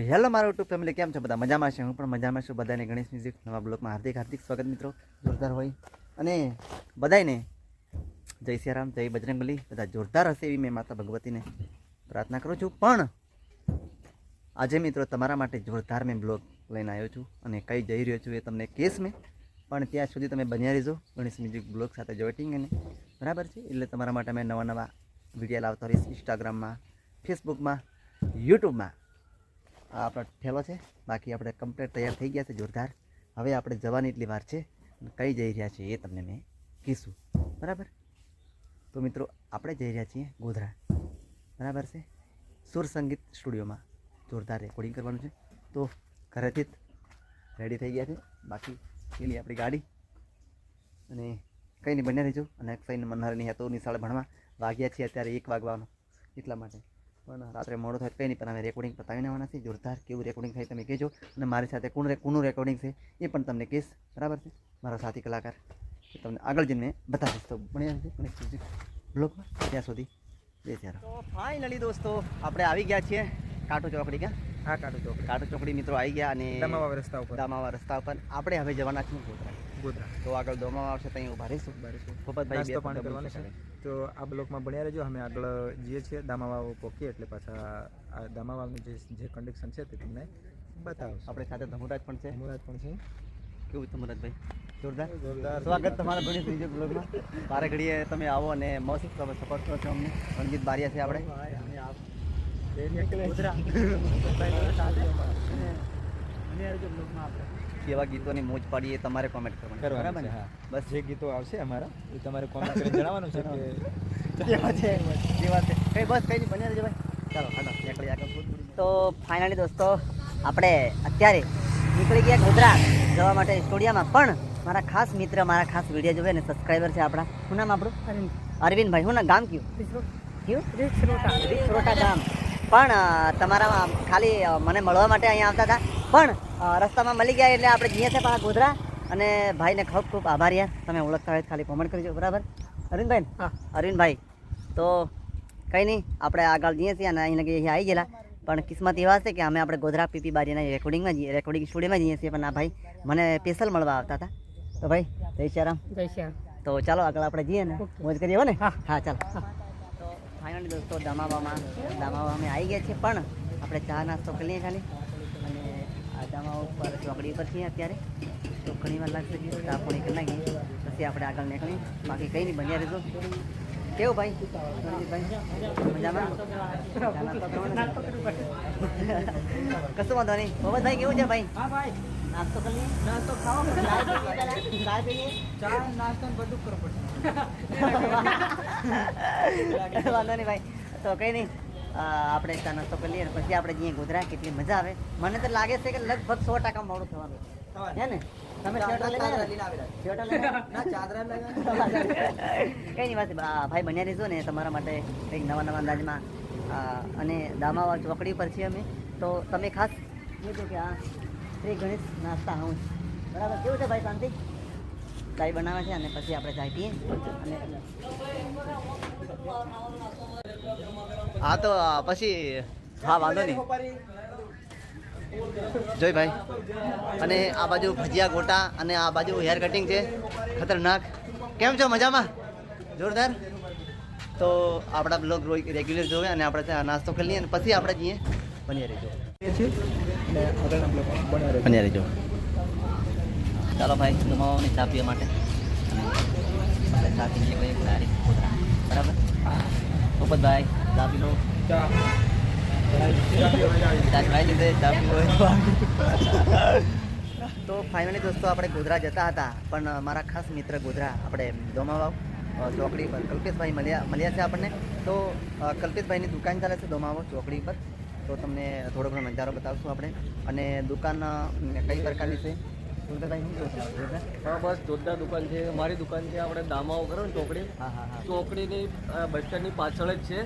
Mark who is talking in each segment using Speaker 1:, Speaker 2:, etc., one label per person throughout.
Speaker 1: Hello મારો YouTube family કેમ છો બધા? મજામાં છે? હું પણ મજામાં છું. બધાને ગણેશ મ્યુઝિક નવા બ્લોગમાં હાર્દિક હાર્દિક સ્વાગત મિત્રો. જોરદાર હોય. અને બધાને જય સિયારામ, જય બજરંગબલી. બધા જોરદાર હશે એવી મેં માતા ભગવતીને પ્રાર્થના કરું છું. પણ આજે મિત્રો તમારા માટે જોરદાર મેં બ્લોગ લઈને આવ્યો છું અને કઈ જઈ રહ્યો છું એ તમને કેસ મેં. પણ ત્યાં સુધી તમે બન્યા રહેજો ગણેશ મ્યુઝિક બ્લોગ સાથે જોઈટિંગ અને બરાબર છે? એટલે તમારા માટે મેં નવા નવા વીડિયો લાવતો રહીશ ઇન્સ્ટાગ્રામમાં ફેસબુકમાં યુટ્યુબમાં આ આપણો ઠેલો છે. બાકી આપણે કમ્પ્લેટ તૈયાર થઈ ગયા છે જોરદાર. હવે આપણે જવાની એટલી વાર છે કઈ જઈ રહ્યા છીએ એ તમને મેં કહીશું બરાબર? તો મિત્રો, આપણે જઈ રહ્યા છીએ ગોધરા. બરાબર છે? સુર સંગીત સ્ટુડિયોમાં જોરદાર રેકોર્ડિંગ કરવાનું છે. તો ઘરેથી જ રેડી થઈ ગયા છે. બાકી પેલી આપણી ગાડી. અને કંઈ નહીં, બન્યા રહેજો. અને કંઈ મનહરની હતો નિશાળ ભણવા વાગ્યા છીએ અત્યારે એક વાગવાનો. એટલા માટે. પણ રાત્રે મોડું થાય કંઈ નહીં, પણ અમે રેકોર્ડિંગ પતાવી આવવાના છે. જોરદાર કેવું રેકોર્ડિંગ થાય તમે કહેજો. અને મારી સાથે કોણ કોનું રેકોર્ડિંગ છે એ પણ તમને કહીશ. બરાબર છે? મારા સાથી કલાકાર. તમને આગળ જઈને બતાવીશ. તો ભણ્યા બ્લોગમાં ત્યાં સુધી જય ત્યારે ફાઇનલી દોસ્તો, આપણે આવી ગયા છીએ. કાંટો ચોકડી કે
Speaker 2: હા કાઢો ચોક
Speaker 1: કાંટો ચોકડી મિત્રો આવી ગયા અને
Speaker 2: દામાવા રસ્તા ઉપર.
Speaker 1: દામાવા રસ્તા ઉપર. આપણે હવે જવાના છીએ ગોધરા.
Speaker 2: ગોધરા.
Speaker 1: તો આગળ દોમાવા આવશે ત્યાં ઊભા રહીશું. ભૂપતભાઈ
Speaker 2: પાણી કરવાનું છે. તો આ બ્લોકમાં ભણ્યા રહેજો. અમે આગળ જઈએ છીએ. દામાવાવ પોકીએ એટલે પાછા આ દામાવાનું જે જે કન્ડિશન છે તે તમને બતાવો
Speaker 1: આપણે સાથે ધમુરાજ પણ છે.
Speaker 2: ધમુરાજ પણ છે.
Speaker 1: કેવું ધમુરાજભાઈ? જોરદાર?
Speaker 2: જોરદાર.
Speaker 1: સ્વાગત તમારા થઈ જાય બ્લોગમાં મારે ઘડીએ તમે આવો અને મસ્ત તમે સપોર્ટ કરો છો અમને. રણજીત બારિયા છે આપણે. કેવા ગીતોની મોજ પાડીએ તમારે કોમેન્ટ કરવાની. બરાબર
Speaker 2: હા.
Speaker 1: બસ.
Speaker 2: જે ગીતો આવશે અમારા એ તમારે કોમેન્ટ કરીને જણાવવાનું છે કે
Speaker 1: કેવા છે કેવા છે. કઈ બસ કઈ નહીં બન્યા રહેજો ભાઈ. ચાલો હાલો નીકળી આગળ. તો ફાઇનલી દોસ્તો આપણે અત્યારે નીકળી ગયા ગોધરા જવા માટે સ્ટુડિયોમાં પણ મારા ખાસ મિત્ર મારા ખાસ વીડિયો જોવે ને સબસ્ક્રાઈબર છે આપણા. શું નામ આપણું? અરવિંદભાઈ હું ના ગામ કયું? કયું? રીછરોટા ગામ. પણ તમારા ખાલી મને મળવા માટે અહીંયા આવતા હતા. પણ રસ્તામાં મળી ગયા એટલે આપણે જઈએ છીએ પાછા ગોધરા. અને ભાઈને ખૂબ ખૂબ આભાર યાર. તમે ઓળખતા હોય ખાલી કોમેન્ટ કરજો. બરાબર? અરવિંદભાઈ? ને?
Speaker 2: હા.
Speaker 1: અરવિંદભાઈ તો કંઈ નહીં આપણે આગળ જઈએ છીએ અને અહીં લગી અહીં આવી ગયેલા. પણ કિસ્મત એવા છે કે અમે આપણે ગોધરા પીપી બારીના રેકોર્ડિંગમાં જઈએ રેકોર્ડિંગ સ્ટુડિયોમાં જઈએ છીએ. પણ આ ભાઈ મને સ્પેશિયલ મળવા આવતા હતા. તો ભાઈ જય શ્યારામ
Speaker 3: જય શ્યામ
Speaker 1: તો ચાલો આગળ આપણે જઈએ ને. મોજ કરીએ હો ને?
Speaker 3: હા.
Speaker 1: ચાલો. ફાઇનલી દોસ્તો, દમાવામાં દમાવા અમે આવી ગયા છીએ, પણ આપણે ચા નાસ્તો કરી લઈએ ખાલી. અને આ દમા ઉપર ચોકડી ઉપર છીએ અત્યારે. તો ઘણી વાર લાગશે ચા પાણી કરી નાખીએ. પછી આપણે આગળ નીકળીએ. બાકી કંઈ નહીં, બન્યા રહેજો. કેવું ભાઈ? કશું વાંધો નહીં. મોહમ્મદભાઈ કેવું છે ભાઈ? નાસ્તો કરી
Speaker 3: નાસ્તો ખાઓ
Speaker 1: ચા પીએ? ચા
Speaker 3: નાસ્તો બધું કરવું
Speaker 1: વાંધો નહીં ભાઈ. તો કંઈ નહીં. આપણે ચા નાસ્તો કરી લઈએ પછી આપણે જઈએ ગોધરા કેટલી મજા આવે. મને તો લાગે છે કે લગભગ સો ટકા મોડું થવાનું હે ને? તમે સ્વેટર લઈને સ્વેટર
Speaker 3: ના ચાદરા લગાવી
Speaker 1: કંઈ નહીં વાત આ ભાઈ બન્યા રહીશું ને તમારા માટે કંઈક નવા નવા અંદાજમાં. અને દામાવા ચોકડી પર છીએ અમે તો તમે ખાસ કીધું કે આ શ્રી ગણેશ નાસ્તા હાઉસ. બરાબર કેવું છે ભાઈ શાંતિ? ચાય બનાવે છે અને પછી આપણે ચાય પીએ. અને હા તો પછી હા વાંધો નહીં. જોઈ ભાઈ. અને આ બાજુ ભજીયા ગોટા અને આ બાજુ હેર કટિંગ છે. ખતરનાક. કેમ છો? મજામાં? જોરદાર? તો આપણા બ્લોગ રેગ્યુલર જોવે અને આપણે ત્યાં નાસ્તો કરી અને પછી આપણે જઈએ બન્યા રહેજો
Speaker 2: બન્યા રહેજો
Speaker 1: ચાલો ભાઈ જમાવાની ચા પીવા માટે. બરાબર? ભૂપતભાઈ ચા પી લો.
Speaker 2: ચા
Speaker 1: તો ફાઇનલી દોસ્તો આપણે ગોધરા જતા હતા પણ મારા ખાસ મિત્ર ગોધરા આપણે દોમાવાવ ચોકડી પર કલ્પેશભાઈ મળ્યા મળ્યા છે આપણને. તો કલ્પેશભાઈની દુકાન ચાલે છે દોમાવો ચોકડી પર. તો તમને થોડો ઘણો નજારો બતાવશું આપણે. અને દુકાન કઈ પ્રકારની છે?
Speaker 4: બસ જોરદાર દુકાન છે. મારી દુકાન છે આપણે દામાઓ કરો ને ચોકડી? ચોકડીની બસ સ્ટેન્ડની પાછળ જ છે.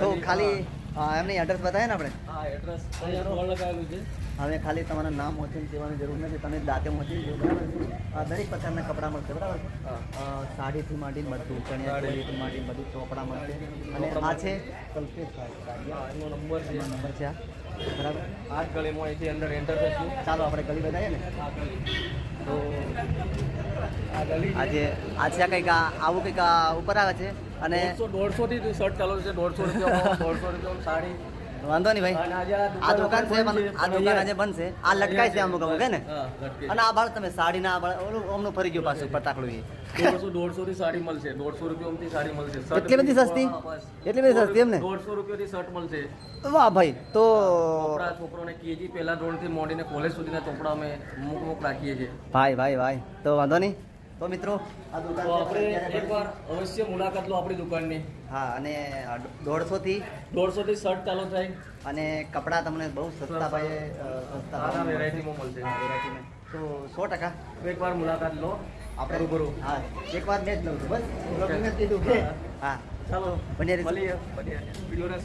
Speaker 1: તો ખાલી અ, એમની એડ્રેસ બતાવે ને આપણે?
Speaker 4: હા એડ્રેસ લગાવેલું છે.
Speaker 1: હવે ખાલી તમારું નામ મોચીન કહેવાની જરૂર નથી તમે દાંતે મોચીન બરાબર દરેક પ્રકારના કપડાં મળશે બરાબર
Speaker 4: હા.
Speaker 1: સાડીથી માંડીને બધું ચણિયા ચોળીથી માંડીને બધું ચોપડા મળશે. અને આ છે? કલ્પેશભાઈ
Speaker 4: હા નંબર છે.
Speaker 1: નંબર છે આ બરાબર?
Speaker 4: આ જ ગળીમાં અહીંથી અંદર એન્ટર થશું
Speaker 1: ચાલો આપણે ગળી બતાવીએ ને. તો આજે આજે આ કંઈક આ- આવું કંઈક આ ઉપર આવે છે? અને
Speaker 4: દોઢસો દોઢસો થી શર્ટ ચાલુ છે. દોઢસો રૂપિયા દોઢસો રૂપિયા સાડી.
Speaker 1: વાંધો નહીં ભાઈ. આ દુકાન છે આ દુકાન આજે બંધ આ લટકાય છે અમુક અમુક હે ને? અને આ બાળ તમે સાડી ના બાળ ઓલું અમનું ફરી ગયું પાછું પટાકડું એ.
Speaker 4: દોઢસો દોઢસો થી સાડી મળશે. દોઢસો રૂપિયાથી સાડી મળશે.
Speaker 1: એટલી બધી સસ્તી?
Speaker 4: હા, બસ.
Speaker 1: એટલી બધી સસ્તી એમ ને?
Speaker 4: દોઢસો રૂપિયાથી શર્ટ મળશે.
Speaker 1: વાહ ભાઈ તો
Speaker 4: છોકરોને કેજી પહેલા ધોરણથી મોડીને કોલેજ સુધીના ચોપડા અમે મુક મુક રાખીએ છીએ.
Speaker 1: ભાઈ ભાઈ ભાઈ તો વાંધો નહીં. તો મિત્રો આ દુકાન
Speaker 4: આપણે એકવાર અવશ્ય મુલાકાત લો આપણી દુકાનની.
Speaker 1: હા અને દોઢસો થી
Speaker 4: દોઢસો થી શર્ટ ચાલુ થાય.
Speaker 1: અને કપડાં તમને બહુ સસ્તા ભાઈ સસ્તા
Speaker 4: સારા વેરાયટીમાં મળશે.
Speaker 1: વેરાયટીમાં. તો સો ટકા.
Speaker 4: એકવાર મુલાકાત લો.
Speaker 1: આપણે
Speaker 4: રૂબરૂ.
Speaker 1: હા એક વાર મેં જ લઉં છું. બસ. કીધું. કે હા.
Speaker 4: ચાલો.
Speaker 1: રહેજો.
Speaker 4: મળીએ. વિડીયોને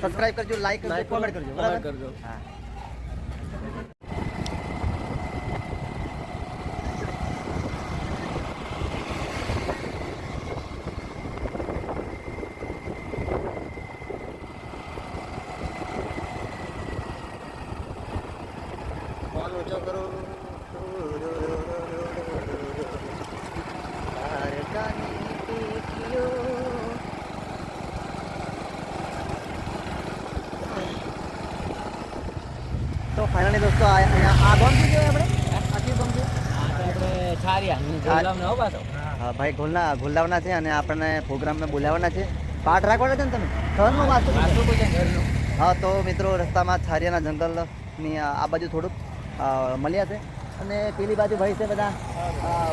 Speaker 1: સબસ્ક્રાઇબ કરજો લાઈક કરજો કોમેન્ટ
Speaker 4: કરજો,
Speaker 1: કરજો. બરાબર?
Speaker 4: કરજો.
Speaker 1: હા. તો ફાઇનલી દોસ્તો આ અહીંયા શું કહેવાય આપણે? હા. ભાઈ ગોલના ગોલાવના છે અને આપણને પ્રોગ્રામમાં બોલાવવાના છે. પાઠ રાખવાના છે ને તમે? ઘરનું વાંચો હા તો મિત્રો રસ્તામાં છારિયાના જંગલની આ બાજુ થોડુંક. મળ્યા છે. અને પેલી બાજુ ભાઈ છે બધા.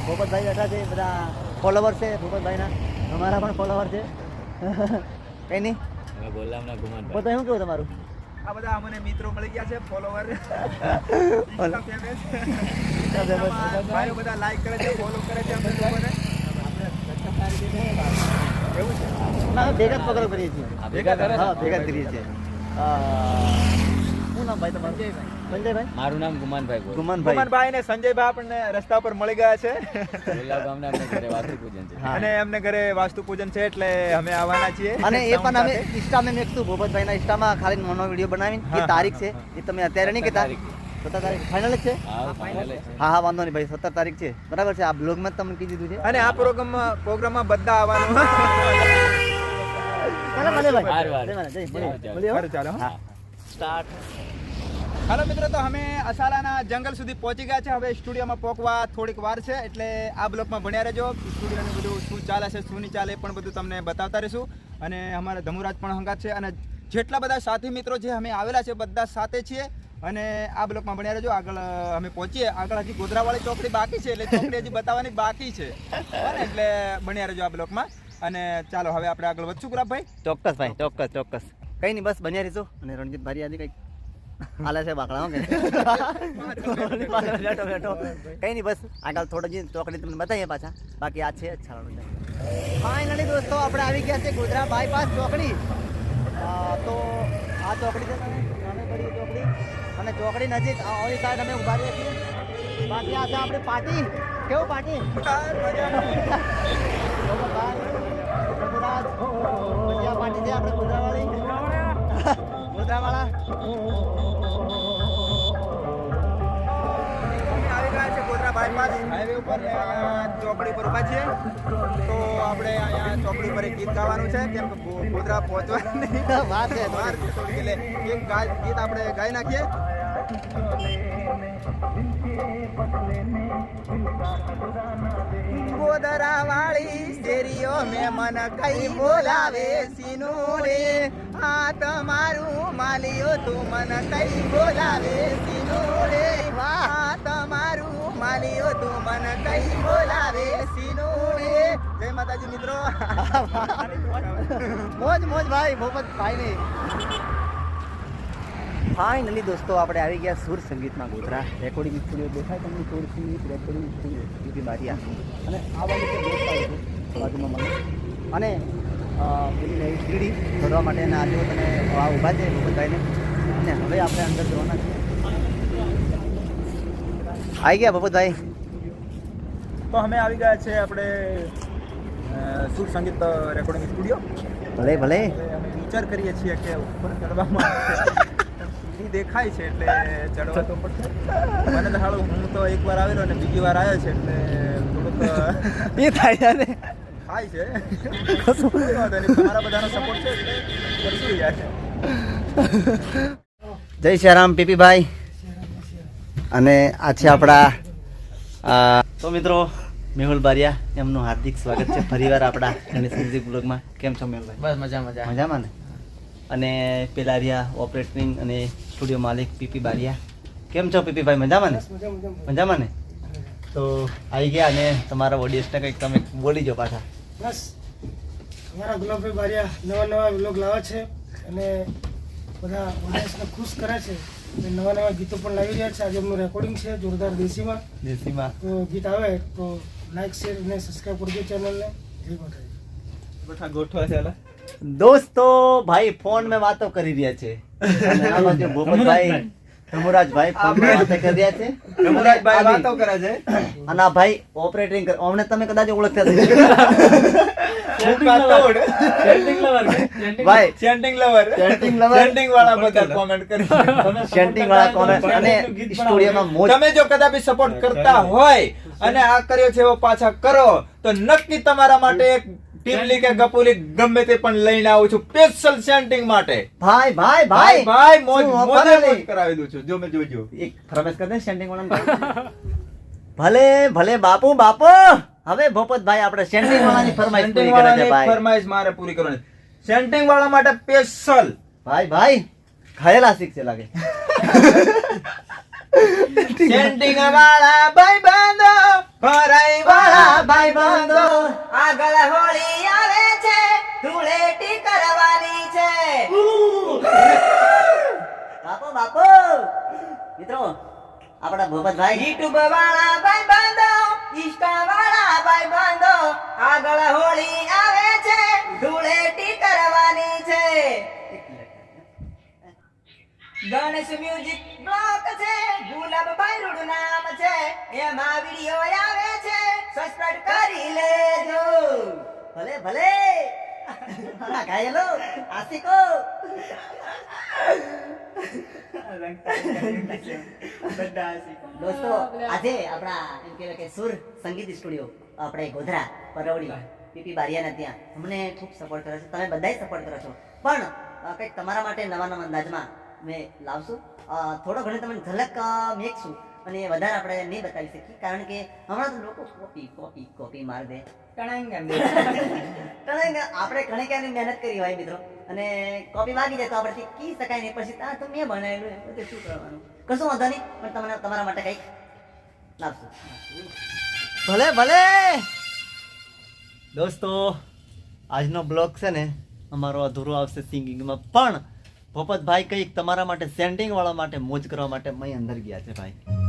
Speaker 1: ભોપતભાઈ બેઠા છે બધા ફોલોવર છે ભૂપતભાઈના. અમારા પણ ફોલોવર છે. કઈ નહીં બધા શું કેવું તમારું?
Speaker 2: આ બધા અમને મિત્રો મળી ગયા છે ફોલોવર ભાઈઓ બધા લાઈક કરે છે ફોલો કરે છે અમને લોકોને. એવું છે
Speaker 1: ના ભેગા કરીએ છીએ.
Speaker 4: ભેગા
Speaker 1: કરીએ છીએ. નામ ભાઈ તમારું? સંજયભાઈ.
Speaker 5: મારું નામ ગુમાનભાઈ
Speaker 1: ગુમાનભાઈ.
Speaker 2: ગુમાનભાઈ અને સંજયભાઈ આપણને રસ્તા પર મળી ગયા છે. અને એમને ઘરે વાસ્તુ પૂજન છે એટલે અમે આવવાના છીએ.
Speaker 1: અને એ પણ અમે
Speaker 2: સાથે.
Speaker 1: ઇન્સ્ટામાં મેકશું ભૂપતભાઈના ઇન્સ્ટામાં ખાલી નાનો વીડિયો બનાવીને. એ તારીખ છે. એ તમે અત્યારે નહીં કહેતા?
Speaker 5: તારીખ.
Speaker 1: સત્તર તારીખ ફાઇનલ છે?
Speaker 5: હા
Speaker 1: વાંધો નહીં ભાઈ સત્તર તારીખ છે. બરાબર છે. આ બ્લોગમાં જ તમને કીધી દીધું છે.
Speaker 2: અને આ પ્રોગ્રામમાં પ્રોગ્રામમાં બધા આવવાનું.
Speaker 1: ભલે ભાઈ. જય
Speaker 5: ચાલો,
Speaker 1: હો. સ્ટાર્ટ.
Speaker 2: હાલો મિત્રો તો અમે અસાલાના જંગલ સુધી પહોંચી ગયા છે. હવે સ્ટુડિયોમાં પહોંચવા થોડીક વાર છે એટલે આ બ્લોકમાં ભણ્યા રહેજો. સ્ટુડિયોનું બધું શું ચાલે છે શું નહીં ચાલે પણ બધું તમને બતાવતા રહીશું. અને અમારા ધમુરાજ પણ હંગાત છે. અને જેટલા બધા સાથી મિત્રો જે અમે આવેલા છે બધા સાથે છીએ. અને આ બ્લોકમાં ભણ્યા રહેજો. આગળ અમે પહોંચીએ. આગળ હજી ગોધરાવાળી ચોકડી બાકી છે એટલે ચોકડી હજી બતાવવાની બાકી છે. એટલે ભણ્યા રહેજો આ બ્લોકમાં. અને ચાલો હવે આપણે આગળ વધશું ગુલાબભાઈ.
Speaker 1: ચોક્કસ ભાઈ ચોક્કસ ચોક્કસ. કઈ નહીં બસ બન્યા રહીશું અને રણજીત ભારી આજે કંઈક હાલે છે બાકડા કઈ નહીં બસ આગળ થોડો જે ચોકડી તમને બતાવીએ પાછા. બાકી આ છે છાલાનું ફાઇનલી દોસ્તો આપણે આવી ગયા છે ગોધરા બાયપાસ ચોકડી. તો આ ચોકડી છે નાની બડી ચોકડી. અને ચોકડી નજીક ઓલી સાઈડ અમે ઊભા રહીએ છીએ. બાકી આ છે આપણી પાર્ટી કેવું પાર્ટી
Speaker 2: ઉપર ચોકડી પર ઊભા છીએ. તો આપણે અહીંયા ચોકડી પર એક ગીત ગાવાનું છે. કેમ કે ગોધરા પહોંચવાની એક ગીત આપણે ગાઈ નાખીએ. ગોધરા વાળી શેરીઓ મેં મન કઈ બોલાવે સીનું રે. આ તમારું માલિયો તું મન કઈ બોલાવે સીનું રે. આ માલિયો તું મન કઈ બોલાવે સીનુડે જય માતાજી મિત્રો.
Speaker 1: મોજ મોજ ભાઈ મોહમ્મદ ભાઈ ને. ફાઇનલી દોસ્તો, આપણે આવી ગયા સુર સંગીતમાં ગોધરા. રેકોર્ડિંગ સ્ટુડિયો દેખાય તમને સંગીત રેકોર્ડિંગ સ્ટુડિયો યુપી બારિયા. અને આ બાજુ દોસ્ત બાજુમાં મને. અને પેલી સીડી ચડવા માટે અને આજે તમે ઊભા છે મોહમ્મદભાઈને અને હવે આપણે અંદર જવાના છે. આવી ગયા ભૂપતભાઈ
Speaker 2: તો અમે આવી ગયા છે આપણે સુર સંગીત રેકોર્ડિંગ સ્ટુડિયો
Speaker 1: ભલે ભલે.
Speaker 2: અમે વિચાર કરીએ છીએ કે ઉપર કરવામાં આવે. દેખાય છે એટલે ચડવા તો પડશે. મને તો હાલો હું તો એકવાર આવેલો અને બીજી વાર આવ્યો છે એટલે થોડુંક
Speaker 1: એ થાય ને.
Speaker 2: થાય છે. તમારા બધાનો સપોર્ટ છે
Speaker 1: જય શ્યારામ પીપીભાઈ. અને આ છે આપણા તો મિત્રો મેહુલ બારિયા એમનું હાર્દિક સ્વાગત છે. ફરીવાર આપણા ગણેશ મ્યુઝિક બ્લોગમાં કેમ છો મેહુલભાઈ?
Speaker 4: બસ મજા મજા
Speaker 1: મજામાં ને? અને પેલા રહ્યા ઓપરેટિંગ અને સ્ટુડિયો માલિક પીપી બારિયા. કેમ છો પીપીભાઈ મજામાં ને? મજામાં ને? તો આવી ગયા અને તમારા ઓડિયન્સને કંઈક તમે બોલી જો પાછા.
Speaker 6: બસ અમારા ગુલાબભાઈ બારિયા નવા નવા વ્લોગ લાવે છે અને બધા ઓડિયન્સને ખુશ કરે છે. નવા નવા ગીતો પણ લાવી રહ્યા છે. આજે એમનું રેકોર્ડિંગ છે જોરદાર દેશીમાં.
Speaker 1: દેશીમાં.
Speaker 6: તો ગીત આવે તો લાઈક શેર અને સબસ્ક્રાઈબ કરજો ચેનલને જય માતાજી.
Speaker 2: બધા ગોઠવા છે.
Speaker 1: દોસ્તો ભાઈ ફોન મેં વાતો કરી રહ્યા છે. અને આ બાજુ ભૂપતભાઈ ધમુરાજભાઈ ફોનમાં વાતો કરી રહ્યા છે.
Speaker 2: રમુરાજભાઈ વાતો કરે છે.
Speaker 1: અને આ ભાઈ ઓપરેટિંગ કરે અમને તમે કદાચ ઓળખતા જ
Speaker 2: હું કાતોડ.
Speaker 1: ભાઈ
Speaker 2: સેન્ટિંગ લવર
Speaker 1: સેન્ટિંગ lover.
Speaker 2: સેન્ટિંગ વાળા બધા કોમેન્ટ કરી
Speaker 1: સેન્ટિંગ વાળા કોમેન્ટ અને સ્ટુડિયોમાં મોજ
Speaker 2: તમે જો કદાપી સપોર્ટ કરતા હોય અને આ કર્યો છે એવો પાછા કરો તો નક્કી તમારા માટે એક ટીમલી કે ગપુલી ગમે તે પણ લઈને આવું છું સ્પેશિયલ સેન્ટિંગ માટે.
Speaker 1: ભાઈ ભાઈ
Speaker 2: ભાઈ!
Speaker 1: ભાઈ
Speaker 2: મોજ મોજે મોજ કરાવી દઉં છું. જો મેં જોજો.
Speaker 1: એક પ્રમેશ કરી દે સેન્ટિંગ વાળા ભલે ભલે બાપુ બાપુ! હવે ભોપતભાઈ આપણે સેન્ટિંગ વાળાની ફરમાઈશ
Speaker 2: સેન્ટિંગ
Speaker 1: પૂરી કરે છે ભાઈ.
Speaker 2: ફરમાઈશ મારે પૂરી કરવાની. સેન્ટિંગ વાળા માટે સ્પેશિયલ
Speaker 1: ભાઈ ભાઈ ખાયેલા શીખ છે લાગે.
Speaker 2: સેન્ટિંગ વાળા ભાઈ બાંધો ભરાઈ વાળા ભાઈ બાંધો
Speaker 3: આગળ હોળી આવે છે ધૂળેટી કરવાની છે.
Speaker 1: બાપો બાપો. મિત્રો આપણા ભોપતભાઈ
Speaker 3: યુટ્યુબ વાળા ભાઈ બાંધો ઇન્સ્ટા વાળા ભાઈ બાંધો આગળ હોળી આવે છે ધૂળેટી કરવાની છે. ગણેશ મ્યુઝિક બ્લોક છે, ગુલાબ રૂડ નામ છે, એમાં વિડિયો આવે છે સબસ્ક્રાઇબ કરી લેજો.
Speaker 1: ભલે ભલે. હા, ગાયલો, આશિકો. દોસ્તો, આજે આપણા, એમ કહેવાય કે સુર સંગીત સ્ટુડિયો, આપણે ગોધરા, પરવડી, પીપી બારિયાના ત્યાં. અમને ખૂબ સપોર્ટ કરે છે. તમે બધાય સપોર્ટ કરો છો. પણ કંઈક તમારા માટે નવા નવા અંદાજમાં મેં લાવશું. થોડો ઘણો તમને ઝલક મેકશું અને વધારે આપણે નહીં બતાવી શકીએ કારણ કે હમણાં તો લોકો કોપી કોપી કોપી માર દે. કારણ કે આપણે ઘણી ક્યાંની મહેનત કરી હોય મિત્રો. અને કોપી માગી જાય તો આપણેથી કી શકાય નહીં પછી આ તો મેં બનાવેલું એમ બધું શું કરવાનું? કશું વાંધો નહીં પણ તમને તમારા માટે કંઈક લાવશું. ભલે ભલે! દોસ્તો આજનો બ્લોગ છે ને અમારો અધૂરો આવશે સિંગિંગમાં પણ ભોપતભાઈ કંઈક તમારા માટે સેન્ડિંગ વાળા માટે મોજ કરવા માટે મય અંદર ગયા છે ભાઈ.